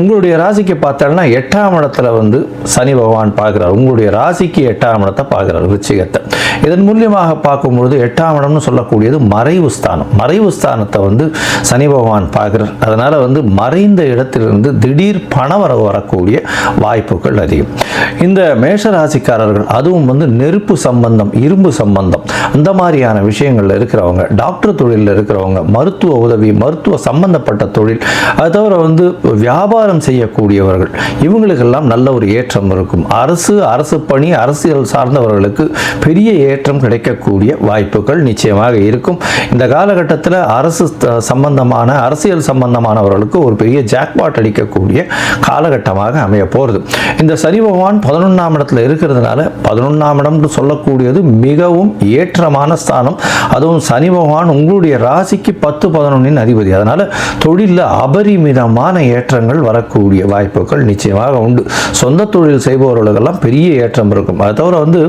உங்களுடைய ராசிக்கு பார்த்தோம்னா எட்டாம் இடத்துல வந்து சனி பகவான் பார்க்குறார். உங்களுடைய ராசிக்கு எட்டாம் இடத்தை பார்க்குறார் விருச்சிகத்தை. இதன் மூலியமாக பார்க்கும்பொழுது எட்டாம் இடம்னு சொல்லக்கூடியது மறைவு ஸ்தானம். மறைவு ஸ்தானத்தை வந்து சனி பகவான் பார்க்குறார். அதனால் வந்து மறைந்த இடத்திலிருந்து திடீர் பணவரவு வரக்கூடிய வாய்ப்புகள் அதிகம். இந்த மேஷ ராசிக்காரர்கள் அதுவும் வந்து நெருப்பு சம்பந்தம் இரும்பு சம்பந்தம் அந்த மாதிரியான விஷயங்கள்ல இருக்கிறவங்க டாக்டர் தொழிலில் இருக்கிறவங்க மருத்துவ உதவி மருத்துவ சம்பந்தப்பட்ட தொழில் அது தவிர வந்து வியாபாரம் செய்யக்கூடியவர்கள். இவங்களுக்கெல்லாம் நல்ல ஒரு ஏற்றம் இருக்கும். அரசு அரசு பணி அரசியல் சார்ந்தவர்களுக்கு பெரிய ஏற்றம் கிடைக்கக்கூடிய வாய்ப்புகள் நிச்சயமாக இருக்கும். இந்த காலகட்டத்தில் அரசு சம்பந்தமான அரசியல் சம்பந்தமானவர்களுக்கு ஒரு பெரிய ஜாக்பாட் அடிக்கக்கூடிய காலகட்டமாக அமைய போகிறது இந்த சனி பகவான் பதினொன்றாம் இடத்துல இருக்கிறதுனால பதினொன்றாம் இடம்னு சொல்லக்கூடியது மிகவும் ஏற்றமான ஸ்தானம். அதுவும் சனி பகவான் உங்களுடைய ராசிக்கு பத்து பதினொன்றின் அதிபதி. அதனால் தொழிலில் அபரிமிதமான ஏற்றங்கள் வரக்கூடிய வாய்ப்புகள் நிச்சயமாக உண்டு. சொந்த தொழில் செய்பவர்களுக்கெல்லாம் பெரிய ஏற்றம் இருக்கும். அது தவிர வந்து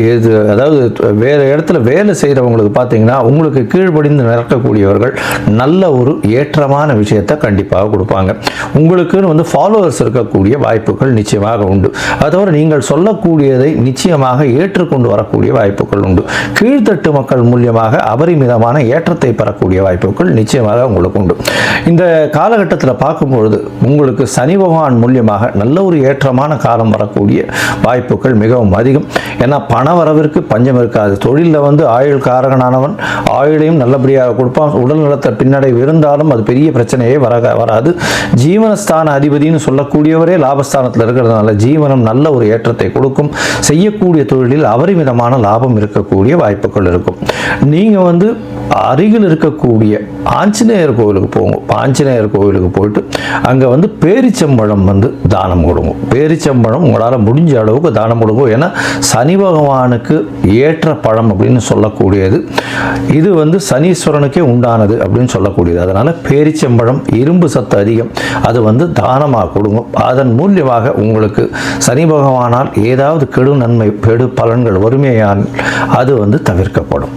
இது அதாவது வேறு இடத்துல வேலை செய்கிறவங்களுக்கு பார்த்தீங்கன்னா உங்களுக்கு கீழ்ப்படிந்து நடக்கக்கூடியவர்கள் நல்ல ஒரு ஏற்றமான விஷயத்தை கண்டிப்பாக கொடுப்பாங்க. உங்களுக்குன்னு வந்து ஃபாலோவர்ஸ் இருக்கக்கூடிய வாய்ப்புகள் நிச்சயமாக உண்டு. அது தவிர நீங்கள் சொல்லக்கூடியதை நிச்சயமாக ஏற்றுக்கொண்டு வரக்கூடிய வாய்ப்புகள் உண்டு. கீழ்த்தட்டு மக்கள் மூலியமாக அபரிமிதமான ஏற்றத்தை பெறக்கூடிய வாய்ப்புகள் நிச்சயமாக உங்களுக்கு உண்டு. இந்த காலகட்டத்தில் பார்க்கும்பொழுது உங்களுக்கு சனி பகவான் மூலியமாக நல்ல ஒரு ஏற்றமான காலம் வரக்கூடிய வாய்ப்புகள் மிகவும் அதிகம். ஏன்னா பண வரவிற்கு பஞ்சம் இருக்காது. தொழிலில் வந்து ஆயுள் காரகனானவன் ஆயுளையும் நல்லபடியாக கொடுப்பான். உடல் நலத்தை பின்னடைவு இருந்தாலும் அது பெரிய பிரச்சனையே வர வராது. ஜீவனஸ்தான அதிபதினு சொல்லக்கூடியவரே லாபஸ்தானத்தில் இருக்கிறதுனால ஜீவனம் நல்ல ஒரு ஏற்றத்தை கொடுக்கும். செய்யக்கூடிய தொழிலில் அபரிமிதமான லாபம் இருக்கக்கூடிய வாய்ப்புகள் இருக்கும். நீங்கள் வந்து அருகில் இருக்கக்கூடிய ஆஞ்சநேயர் கோவிலுக்கு போங்க. ஆஞ்சநேயர் கோவிலுக்கு போயிட்டு அங்கே வந்து பேரிச்சம்பழம் வந்து தானம் கொடுங்க. பேரிச்சம்பழம் உங்களால் முடிஞ்ச அளவுக்கு தானம் கொடுங்க. ஏன்னா சனி பகவானுக்கு ஏற்ற பழம் அப்படின்னு சொல்லக்கூடியது. இது வந்து சனீஸ்வரனுக்கே உண்டானது அப்படின்னு சொல்லக்கூடியது. அதனால் பேரிச்சம்பழம் இரும்பு சத்து அதிகம். அது வந்து தானமாக கொடுங்க. அதன் மூலியமாக உங்களுக்கு சனி பகவானால் ஏதாவது கெடு நன்மை பெடு பலன்கள் வறுமையால் அது வந்து தவிர்க்கப்படும்.